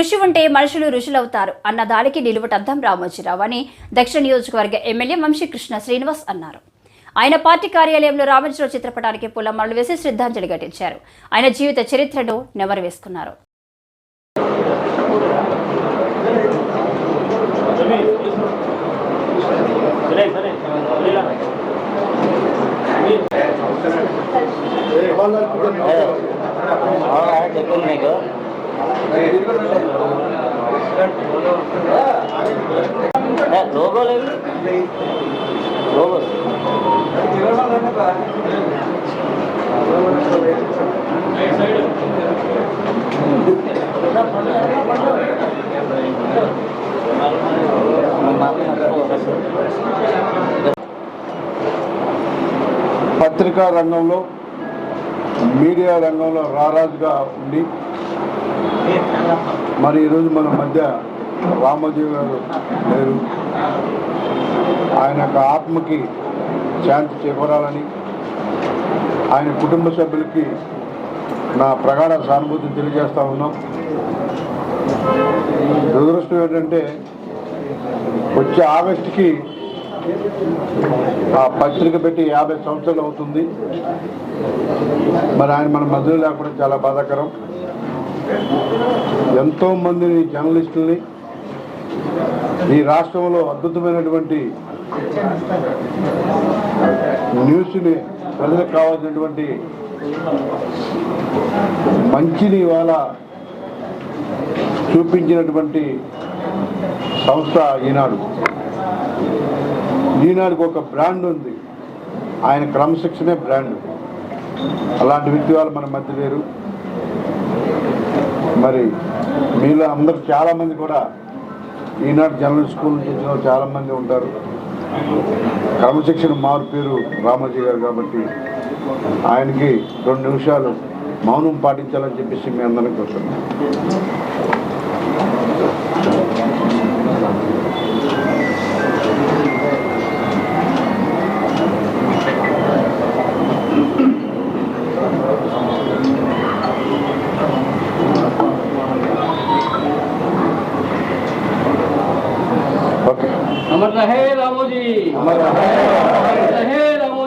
కృషి ఉంటే మనుషులు ఋషులవుతారు అన్న దానికి నిలువటద్దం రామోజీరావు అని దక్షిణ నియోజకవర్గ ఎమ్మెల్యే వంశీకృష్ణ శ్రీనివాస్ అన్నారు ఆయన పార్టీ కార్యాలయంలో రామోజీరావు చిత్రపటానికి పూలమాలలు వేసి శ్రద్ధాంజలి ఘటించారు ఆయన జీవిత చరిత్రను నెవరు వేసుకున్నారు మీకు లోగో లేదు లోగో పత్రికా రంగంలో మీడియా రంగంలో రారాజుగా ఉండి మరి ఈరోజు మన మధ్య రామోజీ గారు లేరు. ఆయన యొక్క ఆత్మకి శాంతి చేకూరాలని ఆయన కుటుంబ సభ్యులకి నా ప్రగాఢ సానుభూతిని తెలియజేస్తా ఉన్నాం. దురదృష్టం ఏంటంటే వచ్చే ఆగస్టుకి ఆ పత్రిక పెట్టి యాభై సంవత్సరాలు అవుతుంది. మరి ఆయన మన మధ్యలో లేకపోవడం చాలా బాధాకరం. ఎంతో మందిని జర్నలిస్టుల్ని ఈ రాష్ట్రంలో అద్భుతమైనటువంటి న్యూస్ని ప్రజలకు కావాల్సినటువంటి మంచిని ఇవాళ చూపించినటువంటి సంస్థ ఈనాడు. ఈనాడుకు ఒక బ్రాండ్ ఉంది. ఆయన క్రమశిక్షణే బ్రాండ్. అలాంటి వ్యక్తి వాళ్ళు మన మధ్య లేరు. మరి మీలో అందరూ చాలామంది కూడా ఈనాడు జనరల్ స్కూల్ నుంచి వచ్చిన చాలామంది ఉంటారు. క్రమశిక్షణ మారు పేరు రామోజీ గారు కాబట్టి ఆయనకి రెండు నిమిషాలు మౌనం పాటించాలని చెప్పేసి మీ అందరికీ వస్తున్నాం अमर रहे रामो जी अमर रहे रामो